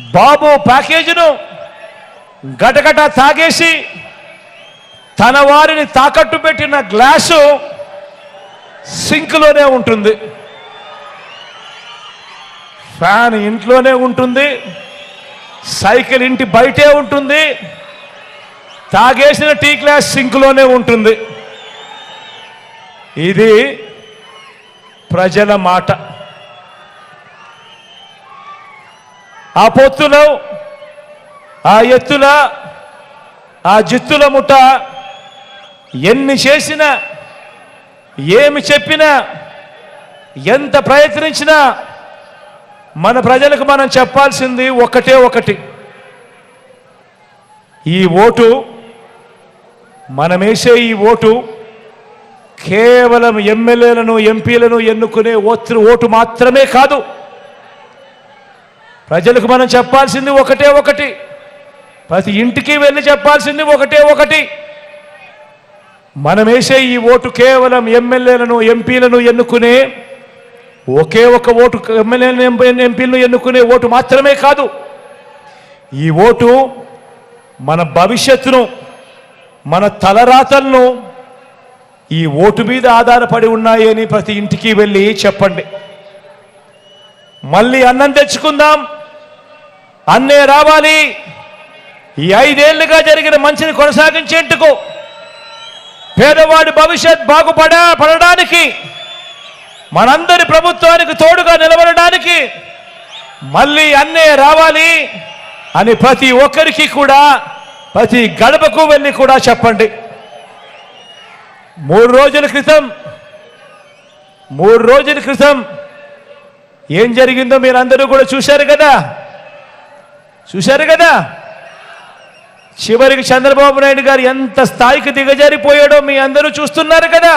బాబు ప్యాకేజీను గటగట తాగేసి తన వారిని తాకట్టు పెట్టిన గ్లాసు సింక్లోనే ఉంటుంది. ఫ్యాన్ ఇంట్లోనే ఉంటుంది. సైకిల్ ఇంటి బయటే ఉంటుంది. తాగేసిన టీ గ్లాస్ సింక్లోనే ఉంటుంది. ఇది ప్రజల మాట. ఆ పొత్తులో ఆ ఎత్తుల ఆ జిత్తుల ముఠ ఎన్ని చేసినా ఏమి చెప్పినా ఎంత ప్రయత్నించినా మన ప్రజలకు మనం చెప్పాల్సింది ఒకటే ఒకటి. ఈ ఓటు మనమేసే ఈ ఓటు కేవలం ఎమ్మెల్యేలను ఎంపీలను ఎన్నుకునే ఓటు ఓటు మాత్రమే కాదు. ప్రజలకు మనం చెప్పాల్సింది ఒకటే ఒకటి. ప్రతి ఇంటికి వెళ్ళి చెప్పాల్సింది ఒకటే ఒకటి. మనమేసే ఈ ఓటు కేవలం ఎమ్మెల్యేలను ఎంపీలను ఎన్నుకునే ఒకే ఒక ఓటు ఎమ్మెల్యేలను ఎంపీలను ఎన్నుకునే ఓటు మాత్రమే కాదు. ఈ ఓటు మన భవిష్యత్తును మన తలరాతలను ఈ ఓటు మీద ఆధారపడి ఉన్నాయని ప్రతి ఇంటికి వెళ్ళి చెప్పండి. మళ్ళీ అన్నం తెచ్చుకుందాం. అన్నే రావాలి. ఈ ఐదేళ్ళుగా జరిగిన మంచిని కొనసాగించేందుకు పేదవాడి భవిష్యత్ బాగుపడ పడడానికి మనందరి ప్రభుత్వానికి తోడుగా నిలబడడానికి మళ్ళీ అన్నే రావాలి అని ప్రతి ఒక్కరికి కూడా ప్రతి గడపకు వెళ్ళి కూడా చెప్పండి. మూడు రోజుల క్రితం మూడు రోజుల క్రితం ఏం జరిగిందో మీరందరూ కూడా చూశారు కదా? చూశారు కదా? చివరికి చంద్రబాబు నాయుడు గారు ఎంత స్థాయికి దిగజారిపోయాడో మీ అందరూ చూస్తున్నారు కదా?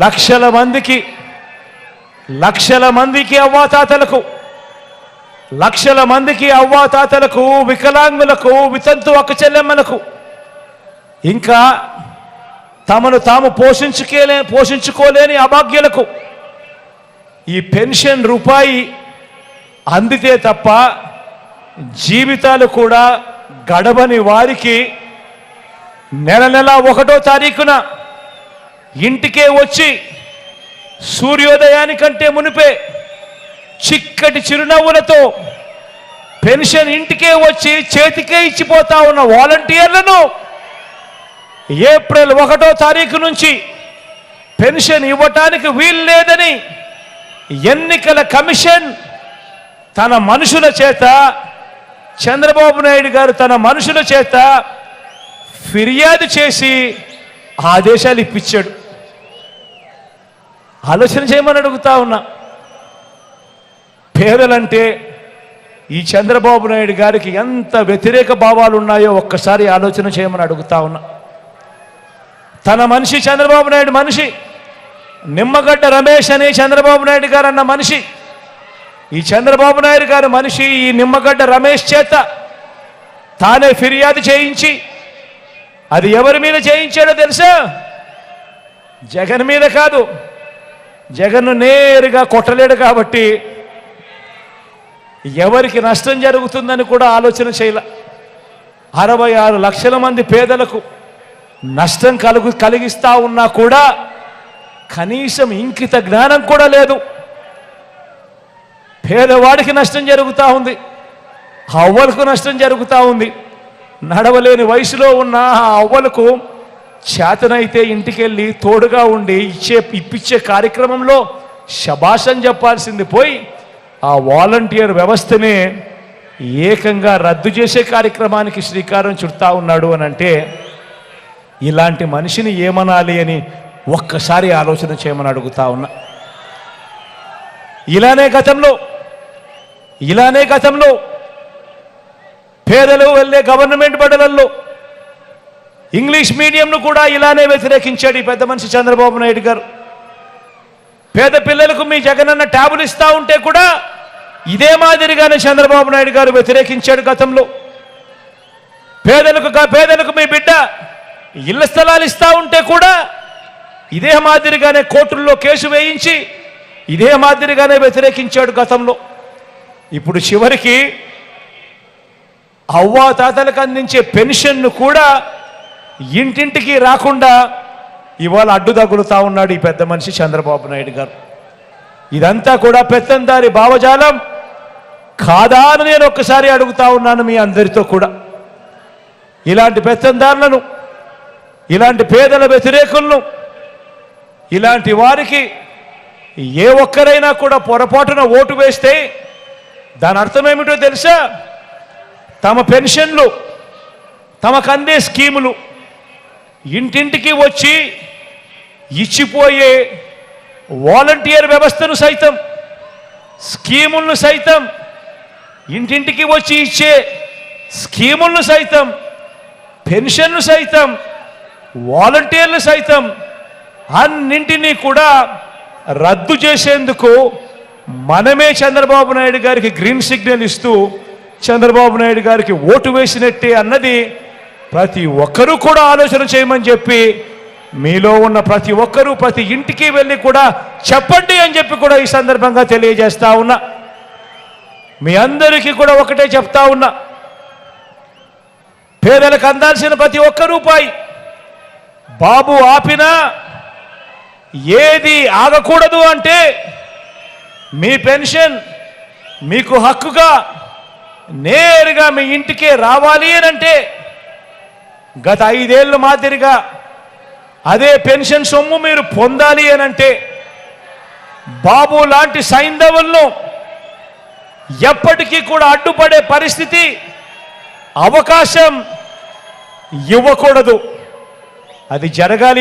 లక్షల మందికి లక్షల మందికి అవ్వాతాతలకు లక్షల మందికి అవ్వాతాతలకు వికలాంగులకు వితంతు అక్కచెల్లెమ్మలకు ఇంకా తమను తాము పోషించుకోలే పోషించుకోలేని అభాగ్యులకు ఈ పెన్షన్ రూపాయి అందితే తప్ప జీవితాలు కూడా గడవని వారికి నెల నెల ఒకటో తారీఖున ఇంటికే వచ్చి సూర్యోదయానికంటే మునిపే చిక్కటి చిరునవ్వులతో పెన్షన్ ఇంటికే వచ్చి చేతికే ఇచ్చిపోతా ఉన్న వాలంటీర్లను ఏప్రిల్ ఒకటో తారీఖు నుంచి పెన్షన్ ఇవ్వటానికి వీలు లేదని ఎన్నికల కమిషన్ తన మనుషుల చేత చంద్రబాబు నాయుడు గారు తన మనుషుల చేత ఫిర్యాదు చేసి ఆదేశాలు ఇప్పించాడు. ఆలోచన చేయమని అడుగుతా ఉన్నా. పేదలంటే ఈ చంద్రబాబు నాయుడు గారికి ఎంత వ్యతిరేక భావాలు ఉన్నాయో ఒక్కసారి ఆలోచన చేయమని అడుగుతా ఉన్నా. తన మనిషి చంద్రబాబు నాయుడు మనిషి. నిమ్మగడ్డ రమేష్ అనే చంద్రబాబు నాయుడు గారు అన్న మనిషి. ఈ చంద్రబాబు నాయుడు గారు మనిషి ఈ నిమ్మగడ్డ రమేష్ చేత తానే ఫిర్యాదు చేయించి అది ఎవరి మీద చేయించాడో తెలుసా? జగన్ మీద కాదు. జగన్ నేరుగా కొట్టలేడు కాబట్టి ఎవరికి నష్టం జరుగుతుందని కూడా ఆలోచన చేయాల. అరవై ఆరు లక్షల మంది పేదలకు నష్టం కలుగు కలిగిస్తా ఉన్నా కూడా కనీసం ఇంకిత జ్ఞానం కూడా లేదు. పేదవాడికి నష్టం జరుగుతూ ఉంది. ఆ అవ్వలకు నష్టం జరుగుతూ ఉంది. నడవలేని వయసులో ఉన్న ఆ అవ్వలకు చేతనైతే ఇంటికెళ్ళి తోడుగా ఉండి ఇచ్చే ఇప్పించే కార్యక్రమంలో శబాషం చెప్పాల్సింది పోయి ఆ వాలంటీర్ వ్యవస్థనే ఏకంగా రద్దు చేసే కార్యక్రమానికి శ్రీకారం చుడతా ఉన్నాడు అని అంటే ఇలాంటి మనిషిని ఏమనాలి అని ఒక్కసారి ఆలోచన చేయమని అడుగుతా ఉన్నా. ఇలానే గతంలో ఇలానే గతంలో పేదలు వెళ్ళే గవర్నమెంట్ బడులలో ఇంగ్లీష్ మీడియంను కూడా ఇలానే వ్యతిరేకించాడు ఈ పెద్ద మనిషి చంద్రబాబు నాయుడు గారు. పేద పిల్లలకు మీ జగనన్న ట్యాబులు ఇస్తా ఉంటే కూడా ఇదే మాదిరిగానే చంద్రబాబు నాయుడు గారు వ్యతిరేకించాడు గతంలో. పేదలకు పేదలకు మీ బిడ్డ ఇళ్ళ స్థలాలు ఇస్తా ఉంటే కూడా ఇదే మాదిరిగానే కోర్టుల్లో కేసు వేయించి ఇదే మాదిరిగానే వ్యతిరేకించాడు గతంలో. ఇప్పుడు చివరికి అవ్వా తాతలకు అందించే పెన్షన్ను కూడా ఇంటింటికి రాకుండా ఇవాళ అడ్డు తగులుతా ఉన్నాడు ఈ పెద్ద మనిషి చంద్రబాబు నాయుడు గారు. ఇదంతా కూడా పెత్తందారి భావజాలం. కాదా అని నేను ఒక్కసారి అడుగుతా ఉన్నాను మీ అందరితో కూడా. ఇలాంటి పెత్తందారులను ఇలాంటి పేదల వ్యతిరేకులను ఇలాంటి వారికి ఏ ఒక్కరైనా కూడా పొరపాటున ఓటు వేస్తే దాని అర్థం ఏమిటో తెలుసా? తమ పెన్షన్లు తమకు అందే స్కీములు ఇంటింటికి వచ్చి ఇచ్చిపోయే వాలంటీర్ వ్యవస్థను సైతం స్కీములను సైతం ఇంటింటికి వచ్చి ఇచ్చే స్కీములను సైతం పెన్షన్లు సైతం వాలంటీర్లు సైతం అన్నింటినీ కూడా రద్దు చేసేందుకు మనమే చంద్రబాబు నాయుడు గారికి గ్రీన్ సిగ్నల్ ఇస్తూ చంద్రబాబు నాయుడు గారికి ఓటు వేసినట్టే అన్నది ప్రతి ఒక్కరూ కూడా ఆలోచన చేయమని చెప్పి మీలో ఉన్న ప్రతి ఒక్కరూ ప్రతి ఇంటికి వెళ్ళి కూడా చెప్పండి అని చెప్పి కూడా ఈ సందర్భంగా తెలియజేస్తా ఉన్నా. మీ అందరికీ కూడా ఒకటే చెప్తా ఉన్నా. పేదలకు అందాల్సిన ప్రతి ఒక్క రూపాయి బాబు ఆపినా ఏది ఆగకూడదు అంటే మీ పెన్షన్ మీకు హక్కుగా నేరుగా మీ ఇంటికే రావాలి అని అంటే గత ఐదేళ్ళు మాదిరిగా అదే పెన్షన్ సొమ్ము మీరు పొందాలి అని అంటే బాబు లాంటి సైంధవులను ఎప్పటికీ కూడా అడ్డుపడే పరిస్థితి అవకాశం ఇవ్వకూడదు. అది జరగాలి